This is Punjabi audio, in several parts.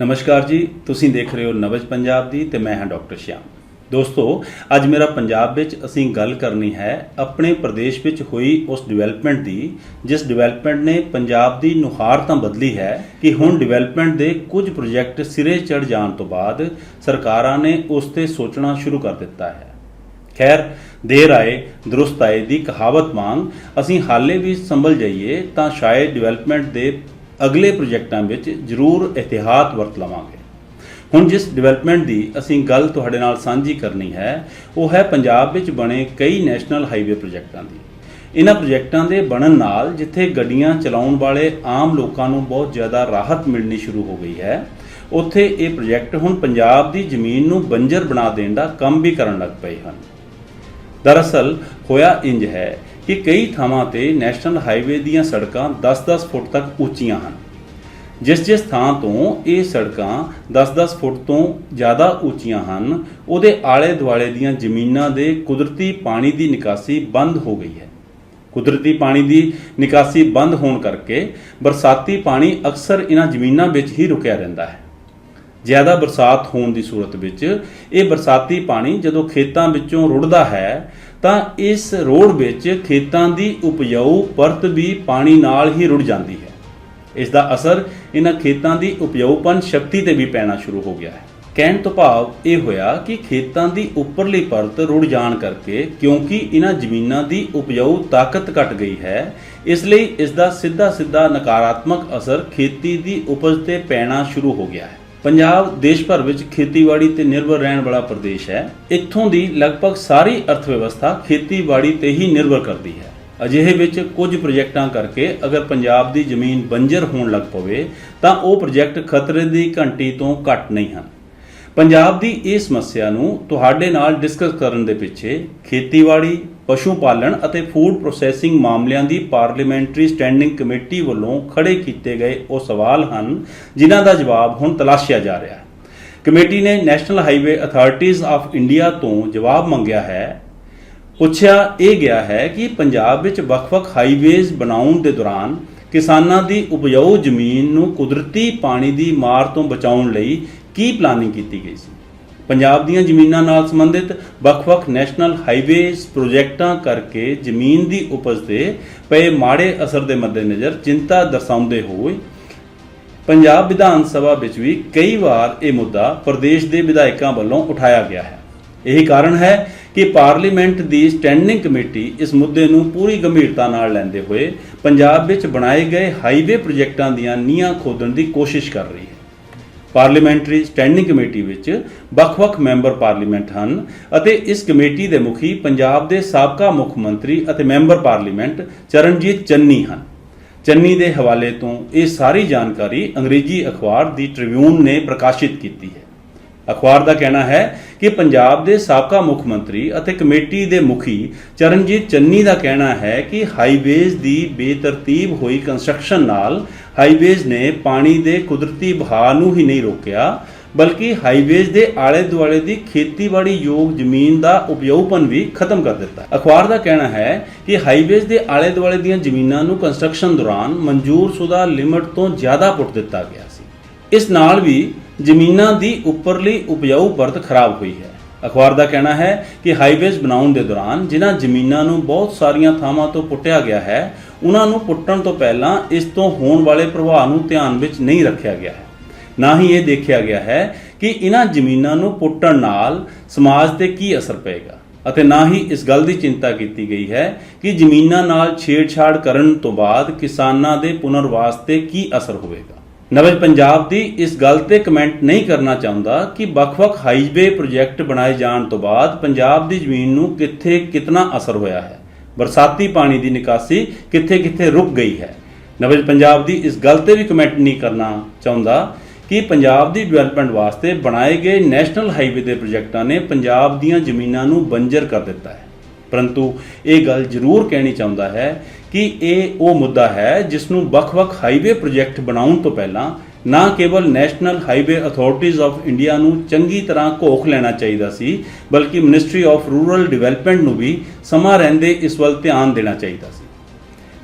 ਨਮਸਕਾਰ ਜੀ, ਤੁਸੀਂ ਦੇਖ ਰਹੇ ਹੋ ਨਵਜ ਪੰਜਾਬ ਦੀ ਤੇ ਮੈਂ ਹਾਂ ਡਾਕਟਰ ਸ਼ਿਆਮ। ਦੋਸਤੋ, ਅੱਜ ਮੇਰਾ ਪੰਜਾਬ ਵਿੱਚ ਅਸੀਂ ਗੱਲ ਕਰਨੀ ਹੈ ਆਪਣੇ ਪ੍ਰਦੇਸ਼ ਵਿੱਚ ਹੋਈ ਉਸ ਡਿਵੈਲਪਮੈਂਟ ਦੀ, ਜਿਸ ਡਿਵੈਲਪਮੈਂਟ ਨੇ ਪੰਜਾਬ ਦੀ ਨੁਹਾਰ ਤਾਂ ਬਦਲੀ ਹੈ ਕਿ ਹੁਣ ਡਿਵੈਲਪਮੈਂਟ ਦੇ ਕੁਝ ਪ੍ਰੋਜੈਕਟ ਸਿਰੇ ਚੜ ਜਾਣ ਤੋਂ ਬਾਅਦ ਸਰਕਾਰਾਂ ਨੇ ਉਸ ਤੇ ਸੋਚਣਾ ਸ਼ੁਰੂ ਕਰ ਦਿੱਤਾ ਹੈ। ਖੈਰ, ਦੇਰ ਆਏ, ਦਰੁਸਤ ਆਏ ਦੀ ਕਹਾਵਤ ਵਾਂਗ ਅਸੀਂ ਹਾਲੇ ਵੀ ਸੰਭਲ ਜਾਈਏ ਤਾਂ ਸ਼ਾਇਦ ਡਿਵੈਲਪਮੈਂਟ ਦੇ ਅਗਲੇ ਪ੍ਰੋਜੈਕਟਾਂ ਵਿੱਚ ਜ਼ਰੂਰ ਇhtiyਾਤ ਵਰਤ ਲਵਾਂਗੇ। ਹੁਣ ਜਿਸ ਡਿਵੈਲਪਮੈਂਟ ਦੀ ਅਸੀਂ ਗੱਲ ਤੁਹਾਡੇ ਨਾਲ ਸਾਂਝੀ ਕਰਨੀ ਹੈ, ਉਹ ਹੈ ਪੰਜਾਬ ਵਿੱਚ ਬਣੇ ਕਈ ਨੈਸ਼ਨਲ ਹਾਈਵੇ ਪ੍ਰੋਜੈਕਟਾਂ ਦੀ। ਇਹਨਾਂ ਪ੍ਰੋਜੈਕਟਾਂ ਦੇ ਬਣਨ ਨਾਲ ਜਿੱਥੇ ਗੱਡੀਆਂ ਚਲਾਉਣ ਵਾਲੇ ਆਮ ਲੋਕਾਂ ਨੂੰ ਬਹੁਤ ਜ਼ਿਆਦਾ ਰਾਹਤ ਮਿਲਣੀ ਸ਼ੁਰੂ ਹੋ ਗਈ ਹੈ, ਉੱਥੇ ਇਹ ਪ੍ਰੋਜੈਕਟ ਹੁਣ ਪੰਜਾਬ ਦੀ ਜ਼ਮੀਨ ਨੂੰ ਬੰਜਰ ਬਣਾ ਦੇਣ ਦਾ ਕੰਮ ਵੀ ਕਰਨ ਲੱਗ ਪਏ ਹਨ। ਦਰਅਸਲ ਹੋਇਆ ਇੰਜ ਹੈ ਕਿ ਕਈ ਥਾਵਾਂ ਤੇ ਨੈਸ਼ਨਲ ਹਾਈਵੇ ਦੀਆਂ ਸੜਕਾਂ 10-10 ਫੁੱਟ ਤੱਕ ਉੱਚੀਆਂ ਹਨ। ਜਿਸ ਜਿਸ ਥਾਂ ਤੋਂ ਇਹ ਸੜਕਾਂ 10-10 ਫੁੱਟ ਤੋਂ ਜ਼ਿਆਦਾ ਉੱਚੀਆਂ ਹਨ, ਉਹਦੇ ਆਲੇ ਦੁਆਲੇ ਦੀਆਂ ਜ਼ਮੀਨਾਂ ਦੇ ਕੁਦਰਤੀ ਪਾਣੀ ਦੀ ਨਿਕਾਸੀ ਬੰਦ ਹੋ ਗਈ ਹੈ। ਕੁਦਰਤੀ ਪਾਣੀ ਦੀ ਨਿਕਾਸੀ ਬੰਦ ਹੋਣ ਕਰਕੇ ਬਰਸਾਤੀ ਪਾਣੀ ਅਕਸਰ ਇਹਨਾਂ ਜ਼ਮੀਨਾਂ ਵਿੱਚ ਹੀ ਰੁਕਿਆ ਰਹਿੰਦਾ ਹੈ। ਜ਼ਿਆਦਾ ਬਰਸਾਤ ਹੋਣ ਦੀ ਸੂਰਤ ਵਿੱਚ ਇਹ ਬਰਸਾਤੀ ਪਾਣੀ ਜਦੋਂ ਖੇਤਾਂ ਵਿੱਚੋਂ ਰੁੜਦਾ ਹੈ ਤਾਂ ਇਸ ਰੋਡ ਵਿੱਚ ਖੇਤਾਂ ਦੀ ਉਪਜਾਊ ਪਰਤ ਵੀ ਪਾਣੀ ਨਾਲ ਹੀ ਰੁੜ ਜਾਂਦੀ ਹੈ। ਇਸ ਦਾ ਅਸਰ ਇਹਨਾਂ ਖੇਤਾਂ ਦੀ ਉਪਜਾਊਪਨ ਸ਼ਕਤੀ ਤੇ ਵੀ ਪੈਣਾ ਸ਼ੁਰੂ ਹੋ ਗਿਆ ਹੈ। ਕਹਿਣ ਤੋਂ ਭਾਵ ਇਹ ਹੋਇਆ ਕਿ ਖੇਤਾਂ ਦੀ ਉੱਪਰਲੀ ਪਰਤ ਰੁੜ ਜਾਣ ਕਰਕੇ ਕਿਉਂਕਿ ਇਹਨਾਂ ਜ਼ਮੀਨਾਂ ਦੀ ਉਪਜਾਊ ਤਾਕਤ ਘਟ ਗਈ ਹੈ, ਇਸ ਲਈ ਇਸ ਦਾ ਸਿੱਧਾ ਸਿੱਧਾ ਨਕਾਰਾਤਮਕ ਅਸਰ ਖੇਤੀ ਦੀ ਉਪਜ ਤੇ ਪੈਣਾ ਸ਼ੁਰੂ ਹੋ ਗਿਆ ਹੈ। ਪੰਜਾਬ ਦੇਸ਼ ਭਰ ਵਿੱਚ ਖੇਤੀਬਾੜੀ ਤੇ ਨਿਰਭਰ ਰਹਿਣ ਵਾਲਾ ਪ੍ਰਦੇਸ਼ ਹੈ। ਇੱਥੋਂ ਦੀ ਲਗਭਗ ਸਾਰੀ ਅਰਥ ਵਿਵਸਥਾ ਖੇਤੀਬਾੜੀ ਤੇ ਹੀ ਨਿਰਭਰ ਕਰਦੀ ਹੈ। ਅਜਿਹੇ ਵਿੱਚ ਕੁਝ ਪ੍ਰੋਜੈਕਟਾਂ ਕਰਕੇ ਅਗਰ ਪੰਜਾਬ ਦੀ ਜ਼ਮੀਨ ਬੰਜਰ ਹੋਣ ਲੱਗ ਪਵੇ, ਤਾਂ ਉਹ ਪ੍ਰੋਜੈਕਟ ਖਤਰੇ ਦੀ ਘੰਟੀ ਤੋਂ ਘੱਟ ਨਹੀਂ ਹਨ। ਪੰਜਾਬ ਦੀ ਇਹ ਸਮੱਸਿਆ ਨੂੰ ਤੁਹਾਡੇ ਨਾਲ ਡਿਸਕਸ ਕਰਨ ਦੇ ਪਿੱਛੇ ਖੇਤੀਬਾੜੀ, ਪਸ਼ੂ ਪਾਲਣ ਅਤੇ ਫੂਡ ਪ੍ਰੋਸੈਸਿੰਗ ਮਾਮਲਿਆਂ ਦੀ ਪਾਰਲੀਮੈਂਟਰੀ ਸਟੈਂਡਿੰਗ ਕਮੇਟੀ ਵੱਲੋਂ ਖੜੇ ਕੀਤੇ ਗਏ ਉਹ ਸਵਾਲ ਹਨ, ਜਿਨ੍ਹਾਂ ਦਾ ਜਵਾਬ ਹੁਣ ਤਲਾਸ਼ਿਆ ਜਾ ਰਿਹਾ ਹੈ। ਕਮੇਟੀ ਨੇ national highway authorities of India ਤੋਂ ਜਵਾਬ ਮੰਗਿਆ ਹੈ। ਪੁੱਛਿਆ ਇਹ ਗਿਆ ਹੈ ਕਿ ਪੰਜਾਬ ਵਿੱਚ ਵੱਖ-ਵੱਖ ਹਾਈਵੇਜ਼ ਬਣਾਉਣ ਦੇ ਦੌਰਾਨ ਕਿਸਾਨਾਂ ਦੀ ਉਪਜਾਊ ਜ਼ਮੀਨ ਨੂੰ ਕੁਦਰਤੀ ਪਾਣੀ ਦੀ ਮਾਰ ਤੋਂ ਬਚਾਉਣ ਲਈ ਕੀ ਪਲਾਨਿੰਗ ਕੀਤੀ ਗਈ ਸੀ? ਪੰਜਾਬ ਦੀਆਂ ਜ਼ਮੀਨਾਂ ਨਾਲ ਸੰਬੰਧਿਤ ਵੱਖ-ਵੱਖ ਨੈਸ਼ਨਲ ਹਾਈਵੇਜ਼ ਪ੍ਰੋਜੈਕਟਾਂ ਕਰਕੇ ਜ਼ਮੀਨ ਦੀ ਉਪਜ ਤੇ ਪਏ ਮਾੜੇ ਅਸਰ ਦੇ ਮੱਦੇਨਜ਼ਰ ਚਿੰਤਾ ਦਰਸਾਉਂਦੇ ਹੋਏ ਪੰਜਾਬ ਵਿਧਾਨ ਸਭਾ ਵਿੱਚ ਵੀ ਕਈ ਵਾਰ ਇਹ ਮੁੱਦਾ ਪ੍ਰਦੇਸ਼ ਦੇ ਵਿਧਾਇਕਾਂ ਵੱਲੋਂ ਉਠਾਇਆ ਗਿਆ ਹੈ। ਇਹੀ ਕਾਰਨ ਹੈ ਕਿ ਪਾਰਲੀਮੈਂਟ ਦੀ ਸਟੈਂਡਿੰਗ ਕਮੇਟੀ ਇਸ ਮੁੱਦੇ ਨੂੰ ਪੂਰੀ ਗੰਭੀਰਤਾ ਨਾਲ ਲੈਂਦੇ ਹੋਏ ਪੰਜਾਬ ਵਿੱਚ ਬਣਾਏ ਗਏ ਹਾਈਵੇ ਪ੍ਰੋਜੈਕਟਾਂ ਦੀਆਂ ਨੀਹਾਂ ਖੋਦਣ ਦੀ ਕੋਸ਼ਿਸ਼ ਕਰ ਰਹੀ ਹੈ ਪਾਰਲੀਮੈਂਟਰੀ ਸਟੈਂਡਿੰਗ ਕਮੇਟੀ ਵਿੱਚ ਵੱਖ-ਵੱਖ ਮੈਂਬਰ ਪਾਰਲੀਮੈਂਟ ਹਨ ਅਤੇ ਇਸ ਕਮੇਟੀ ਦੇ ਮੁਖੀ ਪੰਜਾਬ ਦੇ ਸਾਬਕਾ ਮੁੱਖ ਮੰਤਰੀ ਅਤੇ ਮੈਂਬਰ ਪਾਰਲੀਮੈਂਟ ਚਰਨਜੀਤ ਚੰਨੀ ਹਨ। ਚੰਨੀ ਦੇ ਹਵਾਲੇ ਤੋਂ ਇਹ ਸਾਰੀ ਜਾਣਕਾਰੀ ਅੰਗਰੇਜ਼ੀ ਅਖਬਾਰ ਦੀ ਟ੍ਰਿਬਿਊਨ ਨੇ ਪ੍ਰਕਾਸ਼ਿਤ ਕੀਤੀ ਹੈ। ਅਖਬਾਰ ਦਾ ਕਹਿਣਾ ਹੈ ਕਿ ਪੰਜਾਬ ਦੇ ਸਾਬਕਾ ਮੁੱਖ ਮੰਤਰੀ ਅਤੇ ਕਮੇਟੀ ਦੇ ਮੁਖੀ ਚਰਨਜੀਤ ਚੰਨੀ ਦਾ ਕਹਿਣਾ ਹੈ ਕਿ ਹਾਈਵੇਜ਼ ਦੀ ਬੇਤਰਤੀਬ ਹੋਈ ਕੰਸਟਰਕਸ਼ਨ ਨਾਲ ਹਾਈਵੇਜ਼ ਨੇ ਪਾਣੀ ਦੇ ਕੁਦਰਤੀ ਵਹਾਅ ਨੂੰ ਹੀ ਨਹੀਂ ਰੋਕਿਆ, ਬਲਕਿ ਹਾਈਵੇਜ਼ ਦੇ ਆਲੇ ਦੁਆਲੇ ਦੀ ਖੇਤੀਬਾੜੀ ਯੋਗ ਜ਼ਮੀਨ ਦਾ ਉਪਯੋਗਪਨ ਵੀ ਖਤਮ ਕਰ ਦਿੱਤਾ। ਅਖਬਾਰ ਦਾ ਕਹਿਣਾ ਹੈ ਕਿ ਹਾਈਵੇਜ਼ ਦੇ ਆਲੇ ਦੁਆਲੇ ਦੀਆਂ ਜ਼ਮੀਨਾਂ ਨੂੰ ਕੰਸਟਰਕਸ਼ਨ ਦੌਰਾਨ ਮਨਜ਼ੂਰਸ਼ੁਦਾ ਲਿਮਟ ਤੋਂ ਜ਼ਿਆਦਾ ਪੁੱਟ ਦਿੱਤਾ ਗਿਆ ਸੀ। ਇਸ ਨਾਲ ਵੀ ਜ਼ਮੀਨਾਂ ਦੀ ਉੱਪਰਲੀ ਉਪਜਾਊ ਪਰਤ ਖਰਾਬ ਹੋਈ ਹੈ। ਅਖਬਾਰ ਦਾ ਕਹਿਣਾ ਹੈ ਕਿ ਹਾਈਵੇਜ਼ ਬਣਾਉਣ ਦੇ ਦੌਰਾਨ ਜਿਨ੍ਹਾਂ ਜ਼ਮੀਨਾਂ ਨੂੰ ਬਹੁਤ ਸਾਰੀਆਂ ਥਾਵਾਂ ਤੋਂ ਪੁੱਟਿਆ ਗਿਆ ਹੈ, ਉਹਨਾਂ ਨੂੰ ਪੁੱਟਣ ਤੋਂ ਪਹਿਲਾਂ ਇਸ ਤੋਂ ਹੋਣ ਵਾਲੇ ਪ੍ਰਭਾਵ ਨੂੰ ਧਿਆਨ ਵਿੱਚ ਨਹੀਂ ਰੱਖਿਆ ਗਿਆ ਹੈ। ਨਾ ਹੀ ਇਹ ਦੇਖਿਆ ਗਿਆ ਹੈ ਕਿ ਇਹਨਾਂ ਜ਼ਮੀਨਾਂ ਨੂੰ ਪੁੱਟਣ ਨਾਲ ਸਮਾਜ ਤੇ ਕੀ ਅਸਰ ਪਏਗਾ ਅਤੇ ਨਾ ਹੀ ਇਸ ਗੱਲ ਦੀ ਚਿੰਤਾ ਕੀਤੀ ਗਈ ਹੈ ਕਿ ਜ਼ਮੀਨਾਂ ਨਾਲ ਛੇੜਛਾੜ ਕਰਨ ਤੋਂ ਬਾਅਦ ਕਿਸਾਨਾਂ ਦੇ ਪੁਨਰਵਾਸ ਤੇ ਕੀ ਅਸਰ ਹੋਵੇਗਾ। ਨਵਜ ਪੰਜਾਬ ਦੀ ਇਸ ਗੱਲ ਤੇ ਕਮੈਂਟ ਨਹੀਂ ਕਰਨਾ ਚਾਹੁੰਦਾ ਕਿ ਵੱਖ-ਵੱਖ ਹਾਈਵੇ ਪ੍ਰੋਜੈਕਟ ਬਣਾਏ ਜਾਣ ਤੋਂ ਬਾਅਦ ਪੰਜਾਬ ਦੀ ਜ਼ਮੀਨ ਨੂੰ ਕਿੱਥੇ ਕਿਤਨਾ ਅਸਰ ਹੋਇਆ ਹੈ। ਬਰਸਾਤੀ ਪਾਣੀ ਦੀ ਨਿਕਾਸੀ ਕਿੱਥੇ-ਕਿੱਥੇ ਰੁਕ ਗਈ ਹੈ। ਨਵਜ ਪੰਜਾਬ ਦੀ ਇਸ ਗੱਲ ਤੇ ਵੀ ਕਮੈਂਟ ਨਹੀਂ ਕਰਨਾ ਚਾਹੁੰਦਾ ਕਿ ਪੰਜਾਬ ਦੀ ਡਿਵੈਲਪਮੈਂਟ ਵਾਸਤੇ ਬਣਾਏ ਗਏ ਨੈਸ਼ਨਲ ਹਾਈਵੇ ਦੇ ਪ੍ਰੋਜੈਕਟਾਂ ਨੇ ਪੰਜਾਬ ਦੀਆਂ ਜ਼ਮੀਨਾਂ ਨੂੰ ਬੰਜਰ ਕਰ ਦਿੱਤਾ ਹੈ। ਪਰੰਤੂ ਇਹ ਗੱਲ ਜ਼ਰੂਰ ਕਹਿਣੀ ਚਾਹੁੰਦਾ ਹੈ ਕਿ ਇਹ ਉਹ ਮੁੱਦਾ ਹੈ ਜਿਸ ਨੂੰ ਵੱਖ-ਵੱਖ ਹਾਈਵੇ ਪ੍ਰੋਜੈਕਟ ਬਣਾਉਣ ਤੋਂ ਪਹਿਲਾਂ ਨਾ ਕੇਵਲ national highway authorities of India ਨੂੰ ਚੰਗੀ ਤਰ੍ਹਾਂ ਘੋਖ ਲੈਣਾ ਚਾਹੀਦਾ ਸੀ, ਬਲਕਿ ਮਿਨਿਸਟਰੀ ਆਫ ਰੂਰਲ ਡਿਵੈਲਪਮੈਂਟ ਨੂੰ ਵੀ ਸਮਾਂ ਰਹਿੰਦੇ ਇਸ ਵੱਲ ਧਿਆਨ ਦੇਣਾ ਚਾਹੀਦਾ ਸੀ।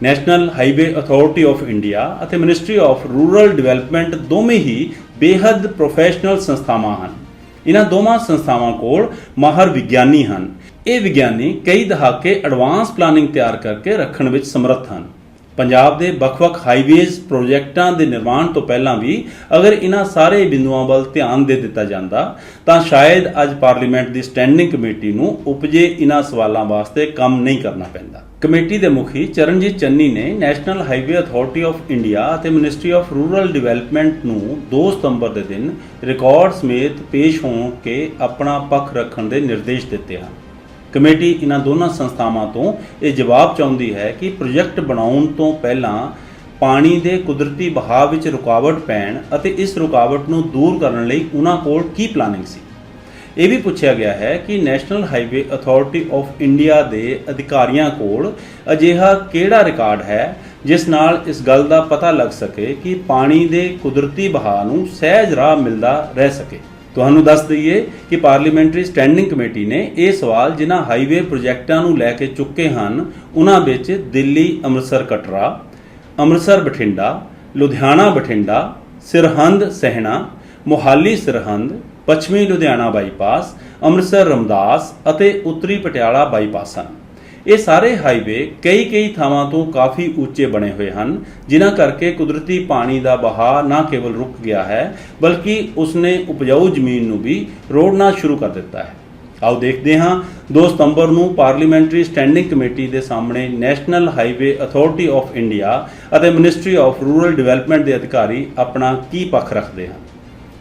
National highway authority of India ਅਤੇ ਮਿਨਿਸਟਰੀ ਆਫ ਰੂਰਲ ਡਿਵੈਲਪਮੈਂਟ ਦੋਵੇਂ ਹੀ ਬੇਹੱਦ ਪ੍ਰੋਫੈਸ਼ਨਲ ਸੰਸਥਾਵਾਂ ਹਨ। ਇਹਨਾਂ ਦੋਵਾਂ ਸੰਸਥਾਵਾਂ ਕੋਲ ਮਾਹਰ ਵਿਗਿਆਨੀ ਹਨ। ਇਹ ਵਿਗਿਆਨੀ ਕਈ ਦਹਾਕੇ ਐਡਵਾਂਸ ਪਲਾਨਿੰਗ ਤਿਆਰ ਕਰਕੇ ਰੱਖਣ ਵਿੱਚ ਸਮਰੱਥ ਹਨ। ਪੰਜਾਬ ਦੇ ਵੱਖ-ਵੱਖ ਹਾਈਵੇਜ਼ ਪ੍ਰੋਜੈਕਟਾਂ ਦੇ ਨਿਰਮਾਣ ਤੋਂ ਪਹਿਲਾਂ ਵੀ ਅਗਰ ਇਹਨਾਂ ਸਾਰੇ ਬਿੰਦੂਆਂ ਵੱਲ ਧਿਆਨ ਦੇ ਦਿੱਤਾ ਜਾਂਦਾ, ਤਾਂ ਸ਼ਾਇਦ ਅੱਜ ਪਾਰਲੀਮੈਂਟ ਦੀ ਸਟੈਂਡਿੰਗ ਕਮੇਟੀ ਨੂੰ ਉਪਜੇ ਇਹਨਾਂ ਸਵਾਲਾਂ ਵਾਸਤੇ ਕੰਮ ਨਹੀਂ ਕਰਨਾ ਪੈਂਦਾ। ਕਮੇਟੀ ਦੇ ਮੁਖੀ ਚਰਨਜੀਤ ਚੰਨੀ ਨੇ national highway authority of India ਅਤੇ ਮਿਨਿਸਟਰੀ ਆਫ ਰੂਰਲ ਡਿਵੈਲਪਮੈਂਟ ਨੂੰ 2 ਸਤੰਬਰ ਦੇ ਦਿਨ ਰਿਕਾਰਡ ਸਮੇਤ ਪੇਸ਼ ਹੋਣ ਕੇ ਆਪਣਾ ਪੱਖ ਰੱਖਣ ਦੇ ਨਿਰਦੇਸ਼ ਦਿੱਤੇ ਹਨ। ਕਮੇਟੀ ਇਹਨਾਂ ਦੋਨਾਂ ਸੰਸਥਾਵਾਂ ਤੋਂ ਇਹ ਜਵਾਬ ਚਾਹੁੰਦੀ ਹੈ ਕਿ ਪ੍ਰੋਜੈਕਟ ਬਣਾਉਣ ਤੋਂ ਪਹਿਲਾਂ ਪਾਣੀ ਦੇ ਕੁਦਰਤੀ ਬਹਾਅ ਵਿੱਚ ਰੁਕਾਵਟ ਪੈਣ ਅਤੇ ਇਸ ਰੁਕਾਵਟ ਨੂੰ ਦੂਰ ਕਰਨ ਲਈ ਉਹਨਾਂ ਕੋਲ ਕੀ ਪਲਾਨਿੰਗ ਸੀ? ਇਹ ਵੀ ਪੁੱਛਿਆ ਗਿਆ ਹੈ ਕਿ national highway authority of India ਦੇ ਅਧਿਕਾਰੀਆਂ ਕੋਲ ਅਜਿਹਾ ਕਿਹੜਾ ਰਿਕਾਰਡ ਹੈ ਜਿਸ ਨਾਲ ਇਸ ਗੱਲ ਦਾ ਪਤਾ ਲੱਗ ਸਕੇ ਕਿ ਪਾਣੀ ਦੇ ਕੁਦਰਤੀ ਬਹਾਅ ਨੂੰ ਸਹਿਜ ਰਾਹ ਮਿਲਦਾ ਰਹਿ ਸਕੇ? ਤੁਹਾਨੂੰ ਦੱਸ ਦਈਏ ਕਿ ਪਾਰਲੀਮੈਂਟਰੀ ਸਟੈਂਡਿੰਗ ਕਮੇਟੀ ਨੇ ਇਹ ਸਵਾਲ ਜਿਨ੍ਹਾਂ ਹਾਈਵੇ ਪ੍ਰੋਜੈਕਟਾਂ ਨੂੰ ਲੈ ਕੇ ਚੁੱਕੇ ਹਨ, ਉਹਨਾਂ ਵਿੱਚ ਦਿੱਲੀ, ਅੰਮ੍ਰਿਤਸਰ ਕਟਰਾ, ਅੰਮ੍ਰਿਤਸਰ ਬਠਿੰਡਾ, ਲੁਧਿਆਣਾ ਬਠਿੰਡਾ, ਸਰਹੰਦ ਸਹਿਣਾ, ਮੋਹਾਲੀ ਸਰਹੰਦ, ਪੱਛਮੀ ਲੁਧਿਆਣਾ ਬਾਈਪਾਸ, ਅੰਮ੍ਰਿਤਸਰ ਰਮਦਾਸ ਅਤੇ ਉੱਤਰੀ ਪਟਿਆਲਾ ਬਾਈਪਾਸ। ਹਨ ਇਹ ਸਾਰੇ ਹਾਈਵੇ ਕਈ ਕਈ ਥਾਵਾਂ ਤੋਂ ਕਾਫੀ ਉੱਚੇ ਬਣੇ ਹੋਏ ਹਨ, ਜਿਨ੍ਹਾਂ ਕਰਕੇ ਕੁਦਰਤੀ ਪਾਣੀ ਦਾ ਬਹਾਅ ਨਾ ਕੇਵਲ ਰੁਕ ਗਿਆ ਹੈ, ਬਲਕਿ ਉਸਨੇ ਉਪਜਾਊ ਜ਼ਮੀਨ ਨੂੰ ਵੀ ਰੋੜਨਾ ਸ਼ੁਰੂ ਕਰ ਦਿੱਤਾ ਹੈ। ਆਓ ਦੇਖਦੇ ਹਾਂ 2 ਸਤੰਬਰ ਨੂੰ ਪਾਰਲੀਮੈਂਟਰੀ ਸਟੈਂਡਿੰਗ ਕਮੇਟੀ ਦੇ ਸਾਹਮਣੇ national highway authority of India ਅਤੇ ਮਿਨਿਸਟਰੀ ਆਫ ਰੂਰਲ ਡਿਵੈਲਪਮੈਂਟ ਦੇ ਅਧਿਕਾਰੀ ਆਪਣਾ ਕੀ ਪੱਖ ਰੱਖਦੇ ਹਨ?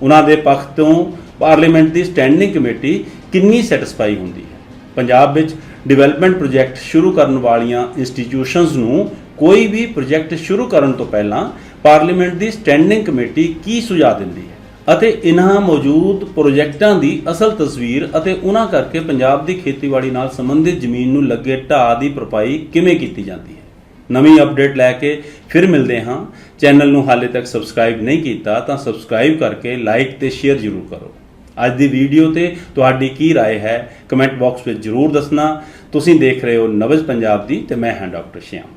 ਉਹਨਾਂ ਦੇ ਪੱਖ ਤੋਂ ਪਾਰਲੀਮੈਂਟ ਦੀ ਸਟੈਂਡਿੰਗ ਕਮੇਟੀ ਕਿੰਨੀ ਸੈਟੀਸਫਾਈ ਹੁੰਦੀ ਹੈ? ਪੰਜਾਬ ਵਿੱਚ ਡਿਵੈਲਪਮੈਂਟ ਪ੍ਰੋਜੈਕਟ ਸ਼ੁਰੂ ਕਰਨ ਵਾਲੀਆਂ ਇੰਸਟੀਟਿਊਸ਼ਨਸ ਨੂੰ ਕੋਈ ਵੀ ਪ੍ਰੋਜੈਕਟ ਸ਼ੁਰੂ ਕਰਨ ਤੋਂ ਪਹਿਲਾਂ ਪਾਰਲੀਮੈਂਟ ਦੀ ਸਟੈਂਡਿੰਗ ਕਮੇਟੀ ਕੀ ਸੁਝਾਅ ਦਿੰਦੀ ਹੈ? ਅਤੇ ਇਨ੍ਹਾਂ ਮੌਜੂਦ ਪ੍ਰੋਜੈਕਟਾਂ ਦੀ ਅਸਲ ਤਸਵੀਰ ਅਤੇ ਉਹਨਾਂ ਕਰਕੇ ਪੰਜਾਬ ਦੀ ਖੇਤੀਬਾੜੀ ਨਾਲ ਸੰਬੰਧਿਤ ਜ਼ਮੀਨ ਨੂੰ ਲੱਗੇ ਢਾਹ ਦੀ ਭਰਪਾਈ ਕਿਵੇਂ ਕੀਤੀ ਜਾਂਦੀ ਹੈ? ਨਵੀਂ ਅਪਡੇਟ ਲੈ ਕੇ ਫਿਰ ਮਿਲਦੇ ਹਾਂ। ਚੈਨਲ ਨੂੰ ਹਾਲੇ ਤੱਕ ਸਬਸਕ੍ਰਾਈਬ ਨਹੀਂ ਕੀਤਾ ਤਾਂ ਸਬਸਕ੍ਰਾਈਬ ਕਰਕੇ ਲਾਈਕ ਤੇ ਸ਼ੇਅਰ ਜ਼ਰੂਰ ਕਰੋ। ਅੱਜ ਦੀ ਵੀਡੀਓ ਤੇ ਤੁਹਾਡੀ ਕੀ رائے ਹੈ ਕਮੈਂਟ ਬਾਕਸ ਵਿੱਚ ਜ਼ਰੂਰ ਦੱਸਣਾ ਤੁਸੀਂ ਦੇਖ ਰਹੇ ਹੋ ਨਵਜ ਪੰਜਾਬ ਦੀ ਤੇ ਮੈਂ ਹਾਂ ਡਾਕਟਰ ਸ਼ਿਆਮ